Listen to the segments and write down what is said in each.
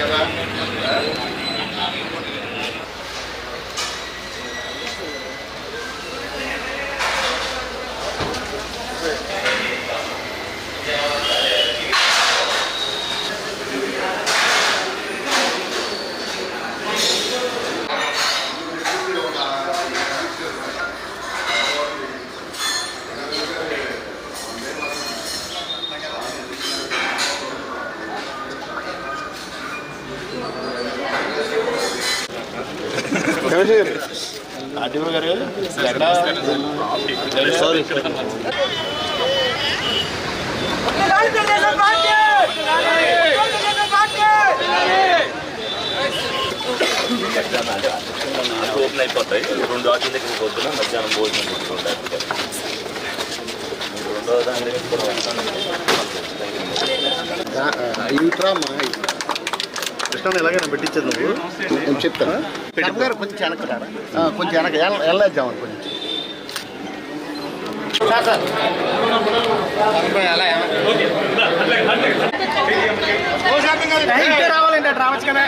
¿verdad? RTO గారు sorry open అయిపోతాయి రెండు వాటి దగ్గర పొద్దున మధ్యాహ్నం భోజనం పెట్టుకుంటారు రెండో దాని దగ్గర కూడా కృష్ణ ఎలాగైనా పెట్టించదు నువ్వు. నేను చెప్తాను. గారు కొంచెం రారా. ఆ, కొంచెం వెనక వెళ్ళేద్దామని కొంచెం. అటు రావచ్చు కదా.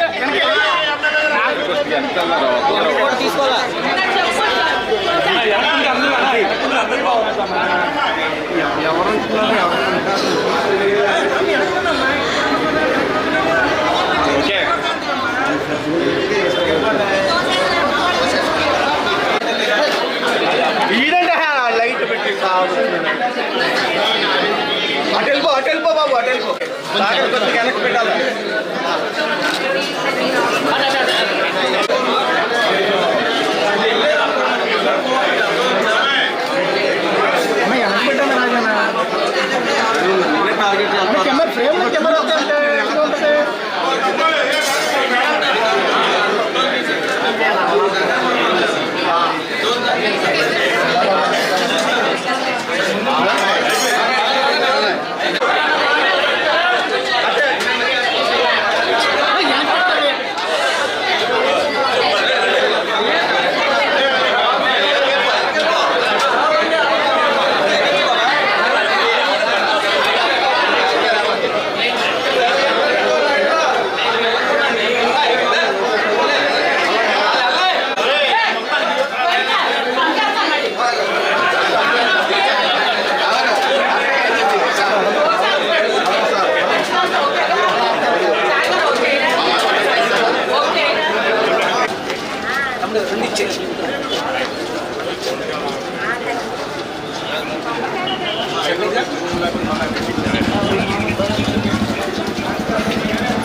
ఈడంటే లైట్ పెట్టి అటు వెళ్ళిపో అటు వెళ్ళిపో బాబు అటు వెళ్ళిపో సాగర్ కొద్దిగా వెనక్కి పెట్టాలి?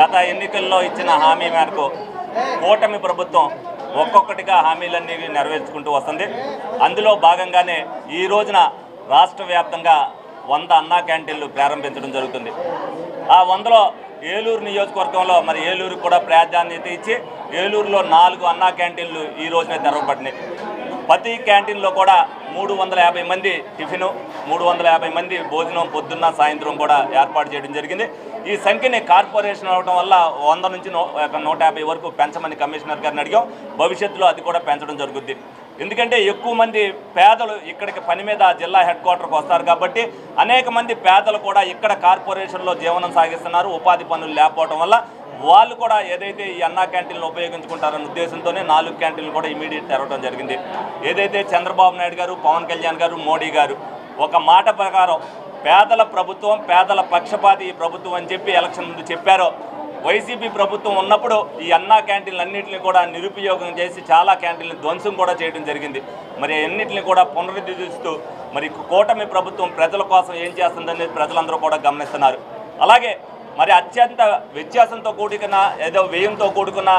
గత ఎన్నికల్లో ఇచ్చిన హామీ మేరకు కూటమి ప్రభుత్వం ఒక్కొక్కటిగా హామీలన్నీ నెరవేర్చుకుంటూ వస్తుంది. అందులో భాగంగానే ఈ రోజున రాష్ట్ర వ్యాప్తంగా వంద అన్నా క్యాంటీన్లు ప్రారంభించడం జరుగుతుంది. ఆ వందలో ఏలూరు నియోజకవర్గంలో మరి ఏలూరు కూడా ప్రాధాన్యత ఇచ్చి ఏలూరులో నాలుగు అన్నా క్యాంటీన్లు ఈ రోజునే తెరవబడినాయి ప్రతి క్యాంటీన్లో కూడా మూడు వందల యాభై మంది టిఫిను మూడు వందల యాభై మంది భోజనం పొద్దున్న సాయంత్రం కూడా ఏర్పాటు చేయడం జరిగింది. ఈ సంఖ్యని కార్పొరేషన్ అవడం వల్ల వంద నుంచి నూట యాభై వరకు పెంచమని కమిషనర్ గారిని అడిగాం. భవిష్యత్తులో అది కూడా పెంచడం జరుగుద్ది. ఎందుకంటే ఎక్కువ మంది పేదలు ఇక్కడికి పని మీద జిల్లా హెడ్ క్వార్టర్కి వస్తారు కాబట్టి అనేక మంది పేదలు కూడా ఇక్కడ కార్పొరేషన్లో జీవనం సాగిస్తున్నారు. ఉపాధి పనులు లేకపోవడం వల్ల వాళ్ళు కూడా ఏదైతే ఈ అన్నా క్యాంటీన్లు ఉపయోగించుకుంటారన్న ఉద్దేశంతోనే నాలుగు క్యాంటీన్లు కూడా ఇమీడియట్ తెరవడం జరిగింది. ఏదైతే చంద్రబాబు నాయుడు గారు పవన్ కళ్యాణ్ గారు మోడీ గారు ఒక మాట ప్రకారం పేదల ప్రభుత్వం పేదల పక్షపాతి ఈ ప్రభుత్వం అని చెప్పి ఎలక్షన్ ముందు చెప్పారో వైసీపీ ప్రభుత్వం ఉన్నప్పుడు ఈ అన్నా క్యాంటీన్లు అన్నింటినీ కూడా నిరుపయోగం చేసి చాలా క్యాంటీన్లు ధ్వంసం కూడా చేయడం జరిగింది. మరి అన్నింటిని కూడా పునరుద్ధరిస్తూ మరి కూటమి ప్రభుత్వం ప్రజల కోసం ఏం చేస్తుందనేది ప్రజలందరూ కూడా గమనిస్తున్నారు. అలాగే మరి అత్యంత వ్యత్యాసంతో కూడుకున్న ఏదో వ్యయంతో కూడుకున్న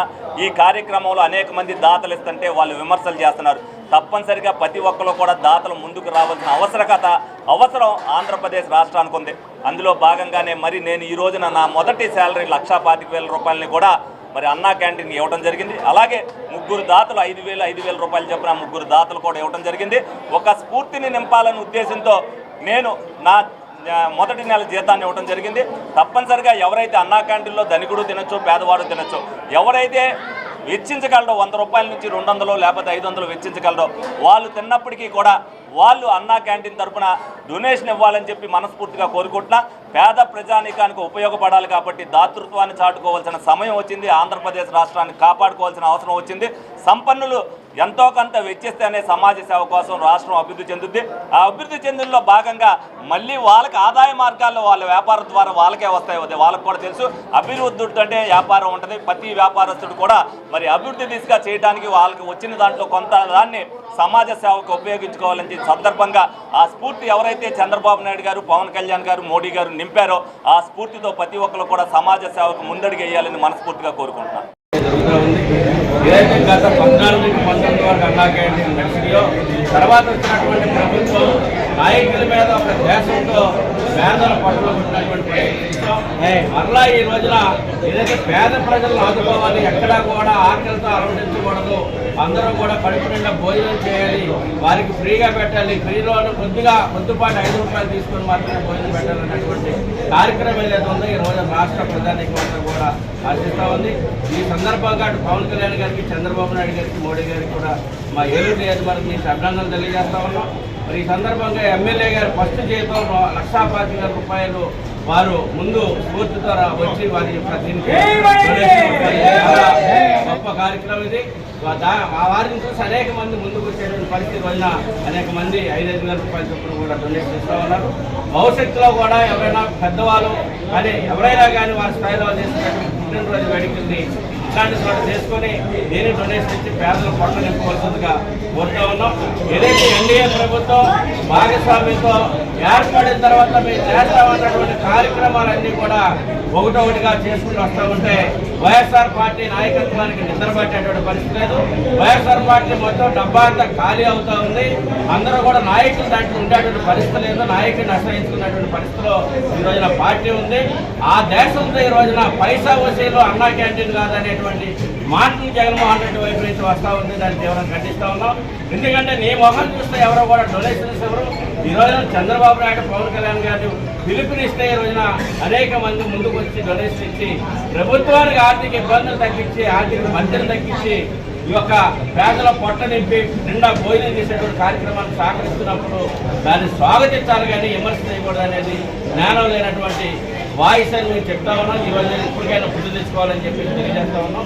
ఈ కార్యక్రమంలో అనేక మంది దాతలు ఇస్తుంటే వాళ్ళు విమర్శలు చేస్తున్నారు. తప్పనిసరిగా ప్రతి ఒక్కరు కూడా దాతలు ముందుకు రావాల్సిన అవసరకత అవసరం ఆంధ్రప్రదేశ్ రాష్ట్రానికి ఉంది. అందులో భాగంగానే మరి నేను ఈ రోజున నా మొదటి శాలరీ లక్షా పాతిక వేల రూపాయలని కూడా మరి అన్నా క్యాంటీన్ ఇవ్వడం జరిగింది. అలాగే ముగ్గురు దాతలు ఐదు వేలు ఐదు వేల రూపాయలు చెప్పిన ముగ్గురు దాతలు కూడా ఇవ్వడం జరిగింది. ఒక స్ఫూర్తిని నింపాలనే ఉద్దేశంతో నేను నా మొదటి నెల జీతాన్ని ఇవ్వడం జరిగింది. తప్పనిసరిగా ఎవరైతే అన్నా క్యాంటీన్లో ధనికుడు తినొచ్చు పేదవాడు తినొచ్చు ఎవరైతే వెచ్చించగలరో వంద రూపాయల నుంచి రెండు వందలు లేకపోతే ఐదు వందలు వెచ్చించగలరో వాళ్ళు తిన్నప్పటికీ కూడా వాళ్ళు అన్నా క్యాంటీన్ తరఫున డొనేషన్ ఇవ్వాలని చెప్పి మనస్ఫూర్తిగా కోరుకుంటున్నా. పేద ప్రజానీకానికి ఉపయోగపడాలి కాబట్టి దాతృత్వాన్ని చాటుకోవాల్సిన సమయం వచ్చింది. ఆంధ్రప్రదేశ్ రాష్ట్రాన్ని కాపాడుకోవాల్సిన అవసరం వచ్చింది. సంపన్నులు ఎంతో కొంత వెచ్చిస్తేనే సమాజ సేవ కోసం రాష్ట్రం అభివృద్ధి చెందుద్ది. ఆ అభివృద్ధి చెందులో భాగంగా మళ్ళీ వాళ్ళకి ఆదాయ మార్గాల్లో వాళ్ళ వ్యాపారం ద్వారా వాళ్ళకే వస్తాయి అది వాళ్ళకి కూడా తెలుసు. అభివృద్ధి అంటే వ్యాపారం ఉంటుంది. ప్రతి వ్యాపారస్తుడు కూడా మరి అభివృద్ధి దిశగా చేయడానికి వాళ్ళకి వచ్చిన దాంట్లో కొంత దాన్ని సమాజ సేవకు ఉపయోగించుకోవాలని సందర్భంగా ఆ స్ఫూర్తి ఎవరైతే చంద్రబాబు నాయుడు గారు పవన్ కళ్యాణ్ గారు మోడీ గారు నింపారో ఆ స్ఫూర్తితో ప్రతి ఒక్కరు కూడా సమాజ సేవకు ముందడిగేయాలని మనస్ఫూర్తిగా కోరుకుంటున్నాను. ఏదైతే గత పద్నాలుగు నుంచి పంతొమ్మిది వరకు అన్నా క్యాంటీన్ తర్వాత వచ్చినటువంటి ప్రభుత్వం నాయకుల మీద ఒక దేశంతో పేదల పట్ల ఉన్నటువంటి మరలా ఈ రోజున ఏదైతే పేద ప్రజలను ఆదుకోవాలి ఎక్కడా కూడా ఆకలితో అలవడించకూడదు అందరూ కూడా కడుపు నిండా భోజనం చేయాలి. వారికి ఫ్రీగా పెట్టాలి. ఫ్రీలోనే కొద్దిగా కొద్దిపాటు ఐదు రూపాయలు తీసుకొని మాత్రమే భోజనం పెట్టాలన్నటువంటి కార్యక్రమం ఏదైతే ఉందో ఈ రోజు రాష్ట్ర ప్రధానికి మాత్రం కూడా ఆశిస్తూ ఉంది. ఈ సందర్భంగా అటు పవన్ కళ్యాణ్ గారికి చంద్రబాబు నాయుడు గారికి మోడీ గారికి కూడా మా ఏలూరు నియోజకవర్గం నుంచి అభినందనలు తెలియజేస్తా ఉన్నాం. మరి ఈ సందర్భంగా ఎమ్మెల్యే గారు ఫస్ట్ జీతం లక్షా పాతిక వేల రూపాయలు వారు ముందు స్ఫూర్తి ద్వారా వచ్చి వారి గొప్ప కార్యక్రమం ఇది. ఆ వారిని చూసి అనేక మంది ముందుకు వచ్చేటువంటి పరిస్థితి వలన అనేక మంది ఐదైదు వేల రూపాయల చొప్పున కూడా డొనేషన్ ఇస్తూ ఉన్నారు. భవిష్యత్తులో కూడా ఎవరైనా పెద్దవాళ్ళు కానీ ఎవరైనా కానీ వారి స్థాయిలో చేసినటువంటి పుట్టినరోజు వేడుకల్ని ఇట్లాంటి చోట చేసుకొని దీన్ని డొనేషన్ ఇచ్చి పేదలు పొట్ట నింపవలసిందిగా కోరుతూ ఉన్నాం. ఏదైతే ఎన్డీఏ ప్రభుత్వం భాగస్వామ్యంతో ఏర్పడిన తర్వాత మేము చేస్తామన్నటువంటి కార్యక్రమాలన్నీ కూడా ఒకటొకటిగా చేసుకుని వస్తూ ఉంటే వైఎస్ఆర్ పార్టీ నాయకత్వానికి నిద్రపట్టేటువంటి పరిస్థితి లేదు. వైఎస్ఆర్ పార్టీ మొత్తం డబ్బా అంతా ఖాళీ అవుతా ఉంది. అందరూ కూడా నాయకులు దాంట్లో ఉండేటువంటి పరిస్థితి లేదు. నాయకుడిని ఆశ్రయించుకున్నటువంటి పరిస్థితిలో ఈ రోజున పార్టీ ఉంది. ఆ దేశంతో ఈ రోజున పైసా వసీలు అన్నా క్యాంటీన్ కాదనేటువంటి మాటలు జగన్మోహన్ రెడ్డి వైపు నుంచి వస్తూ ఉంది దాన్ని తీవ్రంగా ఖండిస్తూ ఉన్నాం. ఎందుకంటే నీ మొహం చూస్తే ఎవరో కూడా డొనేషన్స్ ఎవరు. ఈ రోజున చంద్రబాబు నాయుడు పవన్ కళ్యాణ్ గారు పిలుపునిస్తే ఈ రోజున అనేక మంది ముందుకు వచ్చి డొనేషన్ ఇచ్చి ప్రభుత్వానికి ఆర్థిక ఇబ్బందులు తగ్గించి ఆర్థిక మధ్యలు తగ్గించి ఈ యొక్క పేదల పొట్ట నింపి నిండా భోజనం చేసేటువంటి కార్యక్రమాన్ని సహకరిస్తున్నప్పుడు దాన్ని స్వాగతించాలి కానీ విమర్శ చేయకూడదు అనేది జ్ఞానం లేనటువంటి వాయిస్ అని మేము చెప్తా ఉన్నాం. ఈరోజు ఇప్పటికైనా బుద్ధి తెచ్చుకోవాలని చెప్పి తెలియజేస్తా ఉన్నాం.